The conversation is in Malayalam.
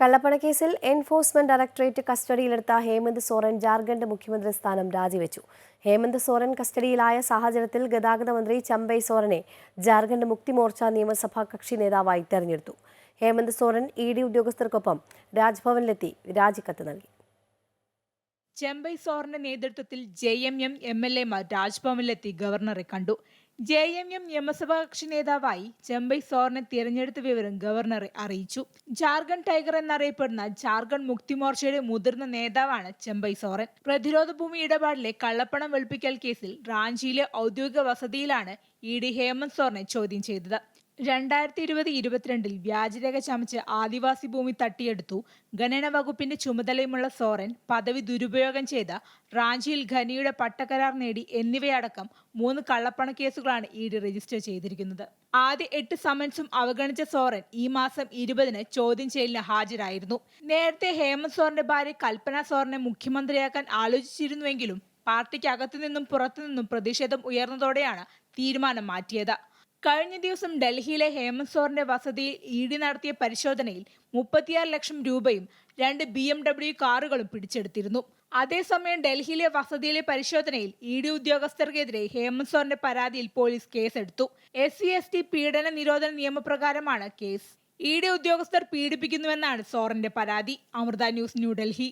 കള്ളപ്പണക്കേസിൽ എൻഫോഴ്സ്മെന്റ് ഡയറക്ടറേറ്റ് കസ്റ്റഡിയിലെടുത്ത ഹേമന്ത് സോറൻ ജാർഖണ്ഡ് മുഖ്യമന്ത്രി സ്ഥാനം രാജിവെച്ചു. ഹേമന്ത് സോറൻ കസ്റ്റഡിയിലായ സാഹചര്യത്തിൽ ഗതാഗത മന്ത്രി ചമ്പൈ സോറനെ ജാർഖണ്ഡ് മുക്തി മോർച്ച നിയമസഭാ കക്ഷി നേതാവായി തെരഞ്ഞെടുത്തു. ഹേമന്ത് സോറൻ ഇ ഡി ഉദ്യോഗസ്ഥർക്കൊപ്പം രാജ്ഭവനിലെത്തി രാജിക്കത്ത് നൽകി. ചെമ്പൈ സോറിന്റെ നേതൃത്വത്തിൽ J M M M L എമാർ രാജ്ഭവനിലെത്തി ഗവർണറെ കണ്ടു. ജെ എം എം നിയമസഭാ കക്ഷി നേതാവായി ചെമ്പൈ സോറിനെ തിരഞ്ഞെടുത്ത വിവരം ഗവർണറെ അറിയിച്ചു. ജാർഖണ്ഡ് ടൈഗർ എന്നറിയപ്പെടുന്ന ജാർഖണ്ഡ് മുക്തി മോർച്ചയുടെ മുതിർന്ന നേതാവാണ് ചെമ്പൈ സോറൻ. പ്രതിരോധ ഭൂമി ഇടപാടിലെ കള്ളപ്പണം വെളുപ്പിക്കൽ കേസിൽ റാഞ്ചിയിലെ ഔദ്യോഗിക വസതിയിലാണ് ഇ ഡി ഹേമന്ത് സോറിനെ ചോദ്യം ചെയ്തത്. രണ്ടായിരത്തി ഇരുപത് ഇരുപത്തിരണ്ടിൽ വ്യാജരേഖ ചമച്ച് ആദിവാസി ഭൂമി തട്ടിയെടുത്തു. ഖനന വകുപ്പിന്റെ ചുമതലയുമുള്ള സോറൻ പദവി ദുരുപയോഗം ചെയ്ത റാഞ്ചിയിൽ ഖനിയുടെ പട്ടക്കരാർ നേടി എന്നിവയടക്കം മൂന്ന് കള്ളപ്പണ കേസുകളാണ് ഇ രജിസ്റ്റർ ചെയ്തിരിക്കുന്നത്. ആദ്യ എട്ട് സമൻസും അവഗണിച്ച സോറൻ ഈ മാസം ഇരുപതിന് ചോദ്യം ചെയ്യലിന് ഹാജരായിരുന്നു. നേരത്തെ ഹേമന്ത് സോറിന്റെ ഭാര്യ കൽപ്പന സോറിനെ മുഖ്യമന്ത്രിയാക്കാൻ ആലോചിച്ചിരുന്നുവെങ്കിലും പാർട്ടിക്ക് അകത്തുനിന്നും പുറത്തുനിന്നും പ്രതിഷേധം ഉയർന്നതോടെയാണ് തീരുമാനം മാറ്റിയത്. കഴിഞ്ഞ ദിവസം ഡൽഹിയിലെ ഹേമന്ത് സോറിന്റെ വസതിയിൽ ഇ ഡി നടത്തിയ പരിശോധനയിൽ മുപ്പത്തിയാറ് ലക്ഷം രൂപയും രണ്ട് ബി എം ഡബ്ല്യു കാറുകളും പിടിച്ചെടുത്തിരുന്നു. അതേസമയം ഡൽഹിയിലെ വസതിയിലെ പരിശോധനയിൽ ഇ ഡി ഉദ്യോഗസ്ഥർക്കെതിരെ ഹേമന്ത് സോറിന്റെ പരാതിയിൽ പോലീസ് കേസെടുത്തു. എസ് സി എസ് ടി പീഡന നിരോധന നിയമപ്രകാരമാണ് കേസ്. ഇ ഡി ഉദ്യോഗസ്ഥർ പീഡിപ്പിക്കുന്നുവെന്നാണ് സോറിന്റെ പരാതി. അമൃത ന്യൂസ് ന്യൂഡൽഹി.